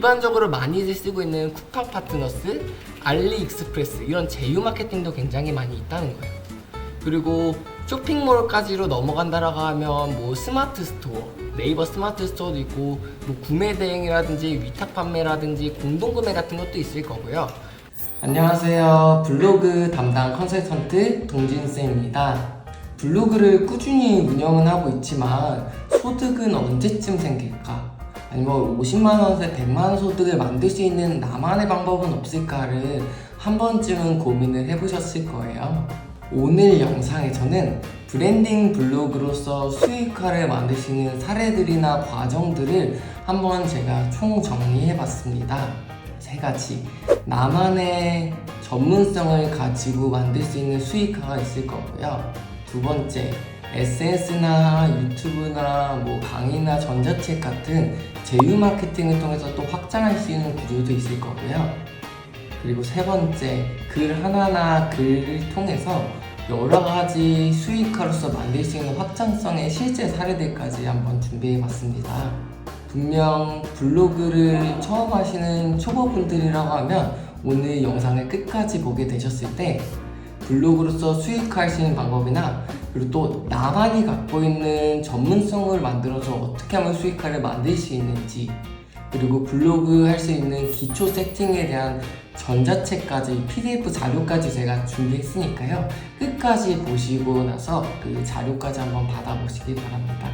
일반적으로 많이들 쓰고 있는 쿠팡 파트너스, 알리익스프레스 이런 제휴 마케팅도 굉장히 많이 있다는 거예요. 그리고 쇼핑몰까지로 넘어간다라고 하면 뭐 스마트 스토어, 네이버 스마트 스토어도 있고 뭐 구매 대행이라든지 위탁 판매라든지 공동 구매 같은 것도 있을 거고요. 안녕하세요. 블로그 담당 컨설턴트 동진쌤입니다. 블로그를 꾸준히 운영은 하고 있지만 소득은 언제쯤 생길까? 아니면 50만 원에서 100만 원 소득을 만들 수 있는 나만의 방법은 없을까를 한 번쯤은 고민을 해보셨을 거예요. 오늘 영상에서는 브랜딩 블로그로서 수익화를 만들 수 있는 사례들이나 과정들을 한번 제가 총 정리해봤습니다. 세 가지. 나만의 전문성을 가지고 만들 수 있는 수익화가 있을 거고요. 두 번째, SNS나 유튜브나 뭐 강의나 전자책 같은 제휴 마케팅을 통해서 또 확장할 수 있는 구조도 있을 거고요. 그리고 세 번째, 글 하나나 글을 통해서 여러 가지 수익화로서 만들 수 있는 확장성의 실제 사례들까지 한번 준비해 봤습니다. 분명 블로그를 처음 하시는 초보분들이라고 하면 오늘 영상을 끝까지 보게 되셨을 때 블로그로서 수익화할 수 있는 방법이나 그리고 또 나만이 갖고 있는 전문성을 만들어서 어떻게 하면 수익화를 만들 수 있는지 그리고 블로그 할 수 있는 기초 세팅에 대한 전자책까지 PDF 자료까지 제가 준비했으니까요. 끝까지 보시고 나서 그 자료까지 한번 받아보시기 바랍니다.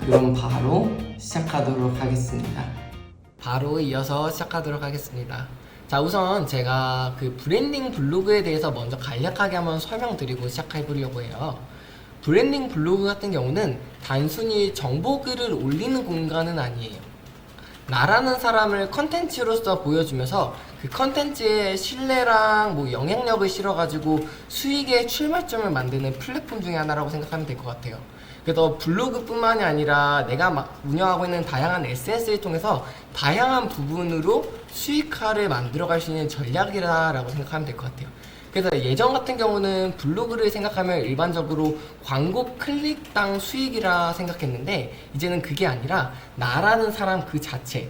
그럼 바로 시작하도록 하겠습니다. 바로 이어서 시작하도록 하겠습니다 자 우선 제가 그 브랜딩 블로그에 대해서 먼저 간략하게 한번 설명드리고 시작해 보려고 해요 브랜딩 블로그 같은 경우는 단순히 정보 글을 올리는 공간은 아니에요 나라는 사람을 컨텐츠로서 보여주면서 그 컨텐츠의 신뢰랑 뭐 영향력을 실어가지고 수익의 출발점을 만드는 플랫폼 중에 하나라고 생각하면 될 것 같아요. 그래서 블로그뿐만이 아니라 내가 막 운영하고 있는 다양한 SNS를 통해서 다양한 부분으로 수익화를 만들어갈 수 있는 전략이라고 생각하면 될 것 같아요. 그래서 예전 같은 경우는 블로그를 생각하면 일반적으로 광고 클릭당 수익이라 생각했는데 이제는 그게 아니라 나라는 사람 그 자체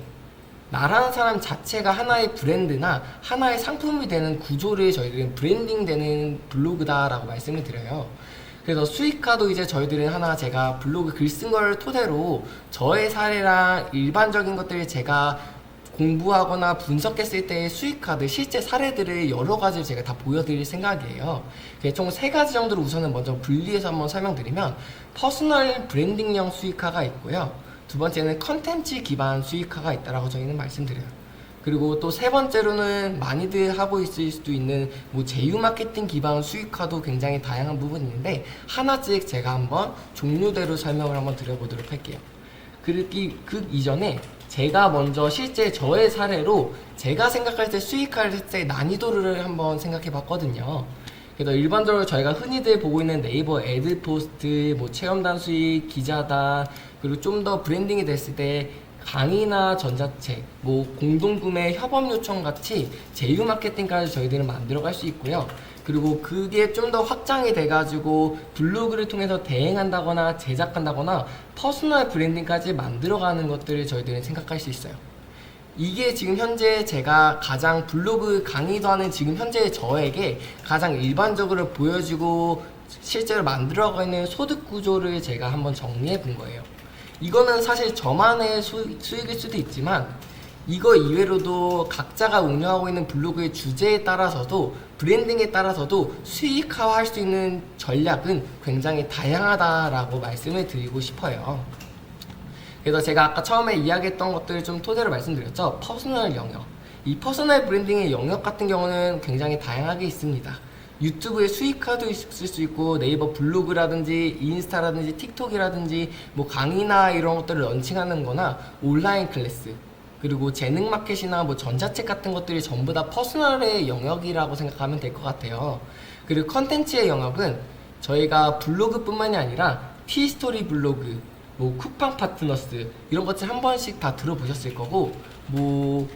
나라는 사람 자체가 하나의 브랜드나 하나의 상품이 되는 구조를 저희들은 브랜딩 되는 블로그다라고 말씀을 드려요. 그래서 수익화도 이제 저희들은 하나 제가 블로그 글 쓴 걸 토대로 저의 사례랑 일반적인 것들을 제가 공부하거나 분석했을 때의 수익화들 실제 사례들을 여러 가지를 제가 다 보여드릴 생각이에요. 총 세 가지 정도로 우선은 먼저 분리해서 한번 설명드리면 퍼스널 브랜딩형 수익화가 있고요. 두 번째는 컨텐츠 기반 수익화가 있다라고 저희는 말씀드려요. 그리고 또 세 번째로는 많이들 하고 있을 수도 있는 뭐 제휴 마케팅 기반 수익화도 굉장히 다양한 부분이 있는데 하나씩 제가 한번 종류대로 설명을 한번 드려보도록 할게요. 그리기 그 이전에 제가 먼저 실제 저의 사례로 제가 생각할 때 수익할 때 난이도를 한번 생각해 봤거든요. 그래서 일반적으로 저희가 흔히들 보고 있는 네이버 애드 포스트, 뭐 체험단 수익, 기자단, 그리고 좀 더 브랜딩이 됐을 때 강의나 전자책, 뭐 공동구매 협업 요청 같이 제휴 마케팅까지 저희들은 만들어 갈 수 있고요. 그리고 그게 좀 더 확장이 돼가지고 블로그를 통해서 대행한다거나 제작한다거나 퍼스널 브랜딩까지 만들어가는 것들을 저희들은 생각할 수 있어요. 이게 지금 현재 제가 가장 블로그 강의도 하는 지금 현재 저에게 가장 일반적으로 보여지고 실제로 만들어가고 있는 소득 구조를 제가 한번 정리해 본 거예요. 이거는 사실 저만의 수, 수익일 수도 있지만 이거 이외로도 각자가 운영하고 있는 블로그의 주제에 따라서도 브랜딩에 따라서도 수익화할 수 있는 전략은 굉장히 다양하다라고 말씀을 드리고 싶어요. 그래서 제가 아까 처음에 이야기했던 것들을 좀 토대로 말씀드렸죠. 퍼스널 영역. 이 퍼스널 브랜딩의 영역 같은 경우는 굉장히 다양하게 있습니다. 유튜브의 수익화도 있을 수 있고 네이버 블로그라든지 인스타라든지 틱톡이라든지 뭐 강의나 이런 것들을 런칭하는 거나 온라인 클래스 그리고 재능 마켓이나 뭐 전자책 같은 것들이 전부 다 퍼스널의 영역이라고 생각하면 될 것 같아요. 그리고 컨텐츠의 영역은 저희가 블로그뿐만이 아니라 티스토리 블로그, 뭐 쿠팡 파트너스 이런 것들 한 번씩 다 들어보셨을 거고 뭐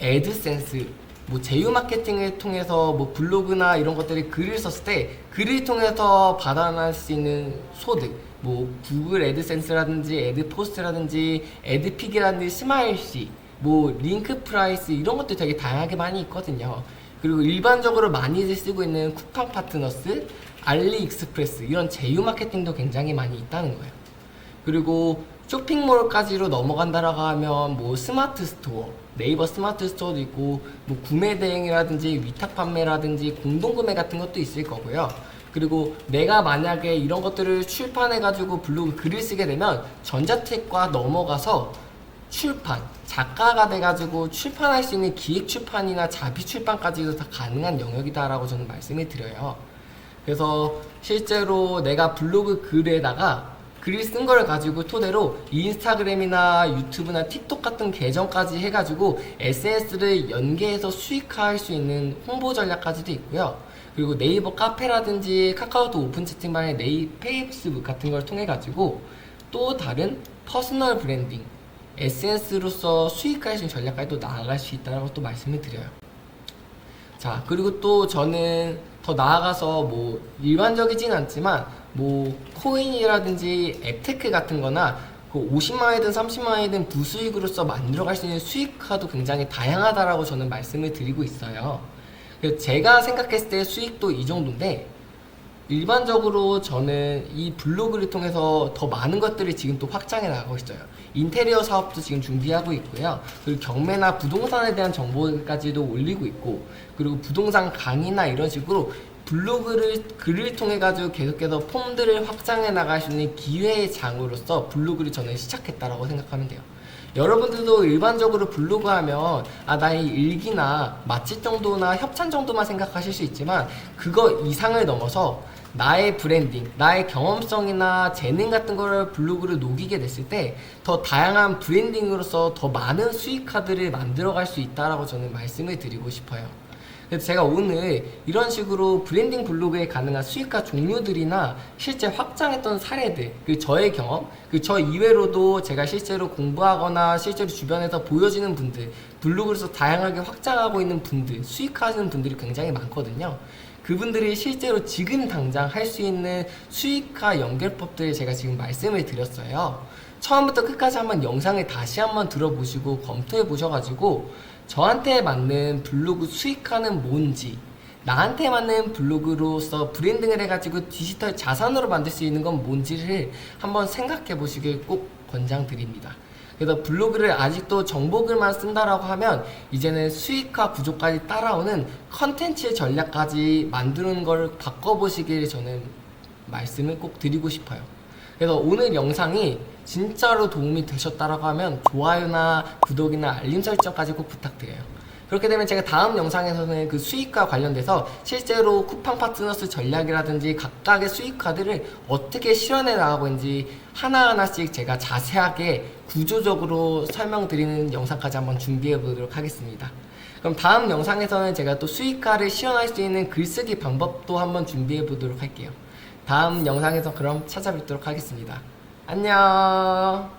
애드센스 뭐 제휴 마케팅을 통해서 뭐 블로그나 이런 것들이 글을 썼을 때 글을 통해서 받아낼 수 있는 소득 뭐 구글 애드센스라든지 애드포스트라든지 애드픽이라든지 스마일시 뭐 링크 프라이스 이런 것도 되게 다양하게 많이 있거든요. 그리고 일반적으로 많이들 쓰고 있는 쿠팡 파트너스, 알리익스프레스 이런 제휴 마케팅도 굉장히 많이 있다는 거예요. 그리고 쇼핑몰까지로 넘어간다라고 하면 뭐 스마트 스토어, 네이버 스마트 스토어도 있고 뭐 구매 대행이라든지 위탁 판매라든지 공동 구매 같은 것도 있을 거고요. 그리고 내가 만약에 이런 것들을 출판해 가지고 블로그 글을 쓰게 되면 전자책과 넘어가서 출판, 작가가 돼가지고 출판할 수 있는 기획 출판이나 자비 출판까지도 다 가능한 영역이다라고 저는 말씀을 드려요. 그래서 실제로 내가 블로그 글에다가 글을 쓴 걸 가지고 토대로 인스타그램이나 유튜브나 틱톡 같은 계정까지 해가지고 SNS를 연계해서 수익화할 수 있는 홍보 전략까지도 있고요. 그리고 네이버 카페라든지 카카오톡 오픈 채팅방의 네이 페이스북 같은 걸 통해 가지고 또 다른 퍼스널 브랜딩 SNS로서 수익화할 수 있는 전략까지 또 나아갈 수 있다고 또 말씀을 드려요. 자, 그리고 또 저는 더 나아가서 뭐 일반적이진 않지만 뭐 코인이라든지 앱테크 같은 거나 그 50만 원이든 30만 원이든 부수익으로서 만들어갈 수 있는 수익화도 굉장히 다양하다라고 저는 말씀을 드리고 있어요. 제가 생각했을 때 수익도 이 정도인데 일반적으로 저는 이 블로그를 통해서 더 많은 것들을 지금 또 확장해 나가고 있어요. 인테리어 사업도 지금 준비하고 있고요. 그리고 경매나 부동산에 대한 정보까지도 올리고 있고, 그리고 부동산 강의나 이런 식으로 블로그를 글을 통해 가지고 계속해서 폼들을 확장해 나갈 수 있는 기회의 장으로서 블로그를 저는 시작했다라고 생각하면 돼요. 여러분들도 일반적으로 블로그 하면 아 나의 일기나 맛집 정도나 협찬 정도만 생각하실 수 있지만 그거 이상을 넘어서 나의 브랜딩, 나의 경험성이나 재능 같은 거를 블로그로 녹이게 됐을 때 더 다양한 브랜딩으로서 더 많은 수익 카드를 만들어 갈 수 있다라고 저는 말씀을 드리고 싶어요. 그래서 제가 오늘 이런 식으로 브랜딩 블로그에 가능한 수익화 종류들이나 실제 확장했던 사례들, 그 저의 경험, 그 저 이외로도 제가 실제로 공부하거나 실제로 주변에서 보여지는 분들, 블로그에서 다양하게 확장하고 있는 분들, 수익화하시는 분들이 굉장히 많거든요. 그분들이 실제로 지금 당장 할 수 있는 수익화 연결법들을 제가 지금 말씀을 드렸어요. 처음부터 끝까지 한번 영상을 다시 한번 들어보시고 검토해 보셔가지고 저한테 맞는 블로그 수익화는 뭔지 나한테 맞는 블로그로서 브랜딩을 해가지고 디지털 자산으로 만들 수 있는 건 뭔지를 한번 생각해 보시길 꼭 권장드립니다. 그래서 블로그를 아직도 정보글만 쓴다라고 하면 이제는 수익화 구조까지 따라오는 컨텐츠 전략까지 만드는 걸 바꿔보시길 저는 말씀을 꼭 드리고 싶어요. 그래서 오늘 영상이 진짜로 도움이 되셨다라고 하면 좋아요나 구독이나 알림 설정까지 꼭 부탁드려요. 그렇게 되면 제가 다음 영상에서는 그 수익과 관련돼서 실제로 쿠팡 파트너스 전략이라든지 각각의 수익카드를 어떻게 실현해 나가고 있는지 하나하나씩 제가 자세하게 구조적으로 설명드리는 영상까지 한번 준비해 보도록 하겠습니다. 그럼 다음 영상에서는 제가 또 수익화를 실현할 수 있는 글쓰기 방법도 한번 준비해 보도록 할게요. 다음 영상에서 그럼 찾아뵙도록 하겠습니다. 안녕.